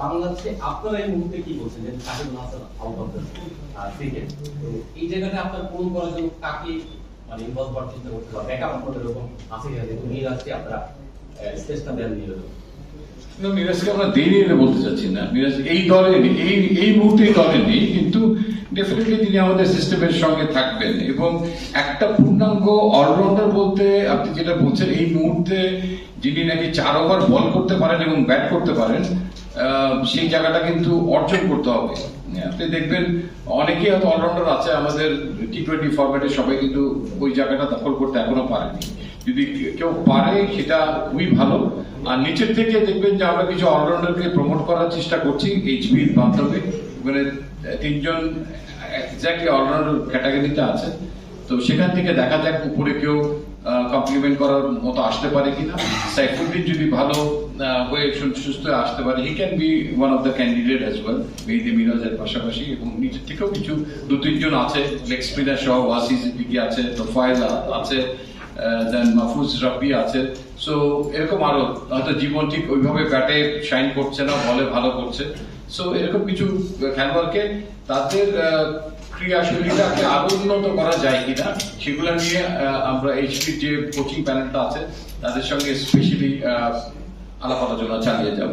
বাংলাদেশে আপনারা এই মুহূর্তে কি বলছেন? যে Kahid Hasan out of cricket এই জায়গাটা আপনার পূরণ করার জন্য কাকে মানে ইনভলভ করার চিন্তা করতে বা ব্যাকআপ আপনাদের এরকম আছে কিনা? যেহেতু নিয়ে আসছে, আপনারা স্টেজটা দেন নিয়ে মিরাজকে আমরা দেরি বলতে চাচ্ছি না। মিরাজ, এই দলে এই এই মুহূর্তে দলে নেই, কিন্তু ডেফিনেটলি তিনি আমাদের সিস্টেমের সঙ্গে থাকবেন। এবং একটা পূর্ণাঙ্গ অলরাউন্ডার বলতে আপনি যেটা বলছেন, এই মুহূর্তে যিনি নাকি চার ওভার বল করতে পারেন এবং ব্যাট করতে পারেন সেই জায়গাটা কিন্তু অর্জন করতে হবে। আপনি দেখবেন অনেকেই হয়তো অলরাউন্ডার আছে, আমাদের টি টোয়েন্টি ফরম্যাটে সবাই কিন্তু ওই জায়গাটা দখল করতে এখনও পারেনি। যদি কেউ পারে, সেটা খুবই ভালো। আর নিচের থেকে দেখবেন যে আমরা কিছু অলরাউন্ডারকে প্রমোট করার চেষ্টা করছি এইচপির মাধ্যমে। মানে তিনজন এক্স্যাক্টলি অলরাউন্ডার ক্যাটাগরিতে আছে। তো সেখান থেকে দেখা যাক উপরে কেউ কমপ্লিমেন্ট করার মতো আসতে পারে কিনা। সাইফুদ্দিন যদি ভালো হয়ে সুস্থ আসতে পারে he can be one of the candidate as well Mehedi মিরাজের পাশাপাশি। এবং নিচের থেকেও কিছু দু তিনজন আছে লেগ স্পিনার সহ ওয়াসিস আছে তোফায়েল আছে। দেন মাহফুজ রাব্বি আছে। সো এরকম আরও, হয়তো জীবন ঠিক ওইভাবে ব্যাটে শাইন করছে না, বলে ভালো করছে। সো এরকম কিছু খেলোয়াড়কে তাদের ক্রিয়াশৈলীটাকে আরও উন্নত করা যায় কিনা, সেগুলো নিয়ে আমরা এইচপির যে কোচিং প্যানেলটা আছে, তাদের সঙ্গে স্পেশালি আলাপ আলোচনা চালিয়ে যাব।